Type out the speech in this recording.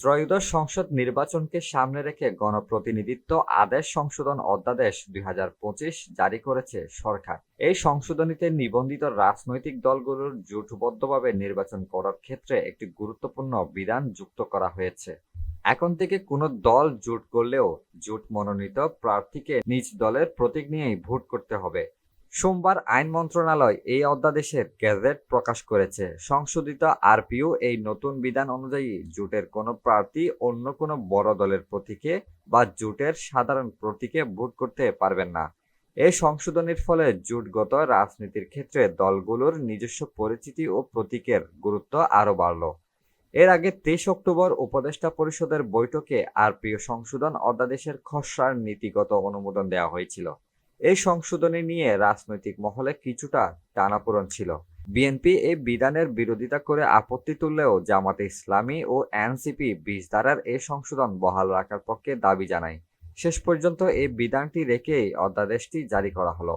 ত্রয়োদশ সংসদ নির্বাচনকে সামনে রেখে গণপ্রতিনিধিত্ব আদেশ সংশোধন অধ্যাদেশ দুই হাজার পঁচিশ জারি করেছে সরকার। এই সংশোধনীতে নিবন্ধিত রাজনৈতিক দলগুলোর জোটবদ্ধভাবে নির্বাচন করার ক্ষেত্রে একটি গুরুত্বপূর্ণ বিধান যুক্ত করা হয়েছে। এখন থেকে কোনো দল জোট করলেও জোট মনোনীত প্রার্থীকে নিজ দলের প্রতীক নিয়েই ভোট করতে হবে। সোমবার আইন মন্ত্রণালয় এই অধ্যাদেশের গেজেট প্রকাশ করেছে। সংশোধিত আরপিও এই নতুন বিধান অনুযায়ী জোটের কোনো প্রার্থী অন্য কোনো বড় দলের প্রতীকে বা জোটের সাধারণ প্রতীকে ভোট করতে পারবেন না। এই সংশোধনীর ফলে জোটগত রাজনীতির ক্ষেত্রে দলগুলোর নিজস্ব পরিচিতি ও প্রতীকের গুরুত্ব আরও বাড়ল। এর আগে তেইশ অক্টোবর উপদেষ্টা পরিষদের বৈঠকে আরপিও সংশোধন অধ্যাদেশের খসড়ার নীতিগত অনুমোদন দেওয়া হয়েছিল। এই সংশোধনী নিয়ে রাজনৈতিক মহলে কিছুটা টানাপোড়ন ছিল। বিএনপি এই বিধানের বিরোধিতা করে আপত্তি তুললেও জামাতে ইসলামী ও এনসিপি বিশ ধারার এই সংশোধন বহাল রাখার পক্ষে দাবি জানায়। শেষ পর্যন্ত এই বিধানটি রেখেই অধ্যাদেশটি জারি করা হলো।